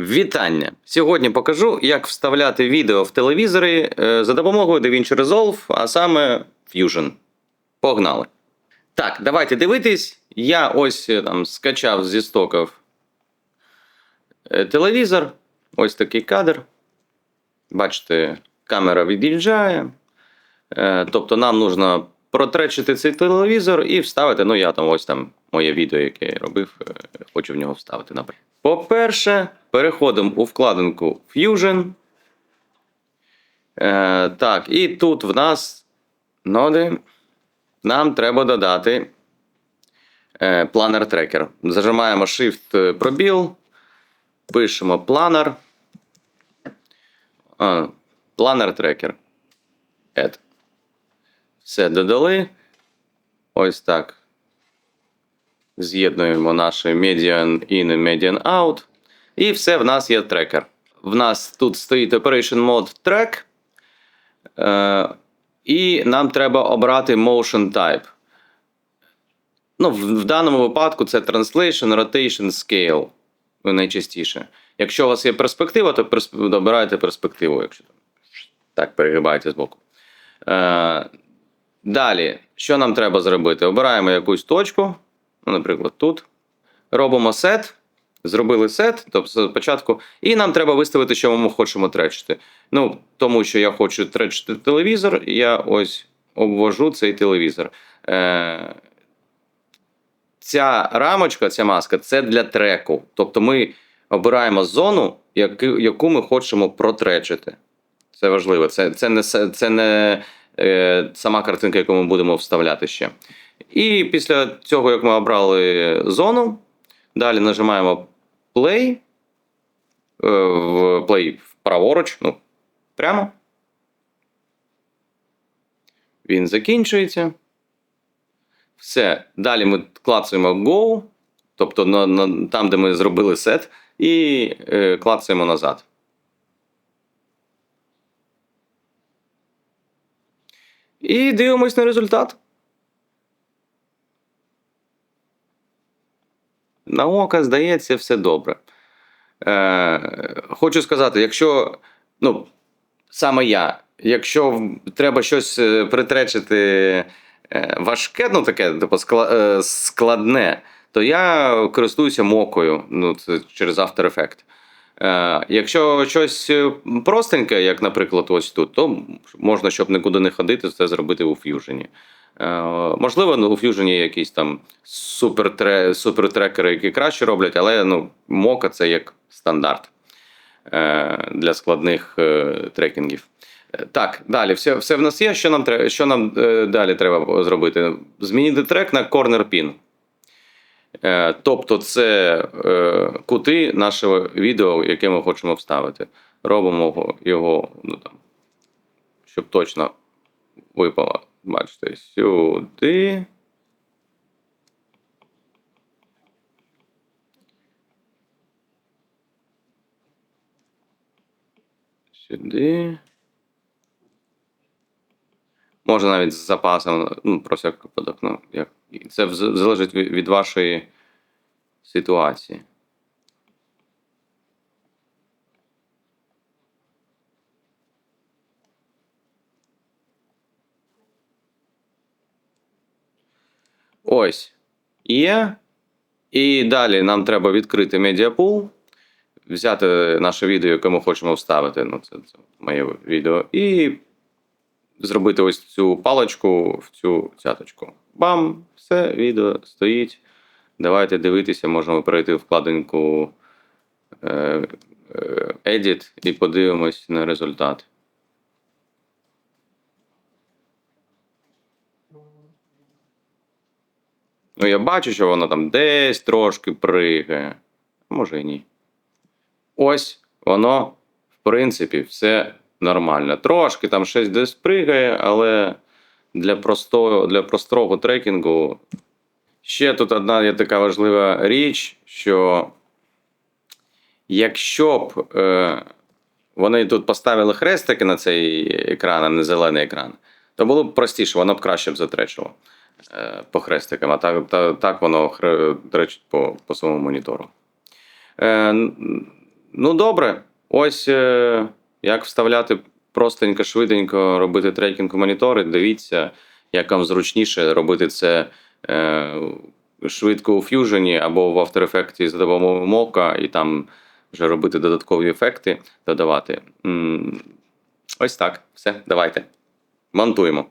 Вітання! Сьогодні покажу, як вставляти відео в телевізори е, за допомогою DaVinci Resolve, а саме Fusion. Погнали! Так, давайте дивитись. Я ось е, там скачав зі стоків е, телевізор. Ось такий кадр. Бачите, камера від'їжджає. Тобто нам потрібно протречити цей телевізор і вставити. Ну, я там ось там моє відео, яке я робив, хочу в нього вставити. наприклад. По-перше, переходимо у вкладинку Fusion. Е, так, і тут в нас ноди. Нам треба додати е, планер трекер. Зажимаємо Shift е, пробіл, пишемо планер. Планер трекер. Add. Все додали. Ось так. З'єднуємо наші median in і median out. І все, в нас є трекер. В нас тут стоїть Operation Mode Track. Е, і нам треба обрати Motion Type. Ну, в, в даному випадку це Translation, Rotation, Scale. Ну, найчастіше. Якщо у вас є перспектива, то персп... обирайте перспективу, якщо так перегибаєте з боку. Е, далі, що нам треба зробити? Обираємо якусь точку, ну, наприклад, тут. Робимо сет. Зробили сет, тобто спочатку, і нам треба виставити, що ми хочемо тречити. Ну, тому що я хочу тречити телевізор, я ось обвожу цей телевізор. Е, ця рамочка, ця маска це для треку. Тобто ми обираємо зону, яку, ми хочемо протречити. Це важливо. Це, це не, це не е, сама картинка, яку ми будемо вставляти ще. І після цього, як ми обрали зону, далі нажимаємо play. е, В play праворуч, ну, прямо. Він закінчується. Все. Далі ми клацаємо Go, тобто на, на, там, де ми зробили сет, і е, клацаємо назад. І дивимось на результат. На око, здається, все добре. Е, хочу сказати, якщо, ну, саме я, якщо треба щось е, притречити е, важке, ну таке, типу, е, складне, то я користуюся мокою, ну, це через After Effects. Е, якщо щось простеньке, як, наприклад, ось тут, то можна, щоб нікуди не ходити, це зробити у Fusion. Е, можливо, ну, у є якісь там супертре, супертрекери, які краще роблять, але ну, мока це як стандарт е, для складних е, трекінгів. Так, далі, все, все в нас є. Що нам, тре- що нам далі треба зробити? Змінити трек на corner pin. Тобто, це кути нашого відео, яке ми хочемо вставити. Робимо його, ну, там, щоб точно випало. Бачите, сюди. Сюди. Можна навіть з запасом, ну, про всяк випадок. Ну, як... Це залежить від вашої ситуації. Ось. Є. І далі нам треба відкрити медіапул, взяти наше відео, яке ми хочемо вставити. Ну, це, це моє відео. І зробити ось цю паличку в цю цяточку. Бам! Все, відео стоїть. Давайте дивитися, можемо перейти в вкладинку е, е, Edit і подивимось на результат. Ну, я бачу, що воно там десь трошки пригає. Може і ні. Ось воно, в принципі, все нормально. Трошки там щось десь пригає, але для простого, для простого трекінгу. Ще тут одна є така важлива річ, що якщо б е, вони тут поставили хрестики на цей екран, а не зелений екран, то було б простіше, воно б краще б затречило по хрестикам, а так, та- так воно тречить по, по своєму монітору. Е, Ну, добре. Ось е, як вставляти простенько, швиденько, робити трекінг у монітори. Дивіться, як вам зручніше робити це е, швидко у Fusion або в After Effects за допомогою мока, і там вже робити додаткові ефекти, додавати. М, Ось так. Все, давайте. Монтуємо.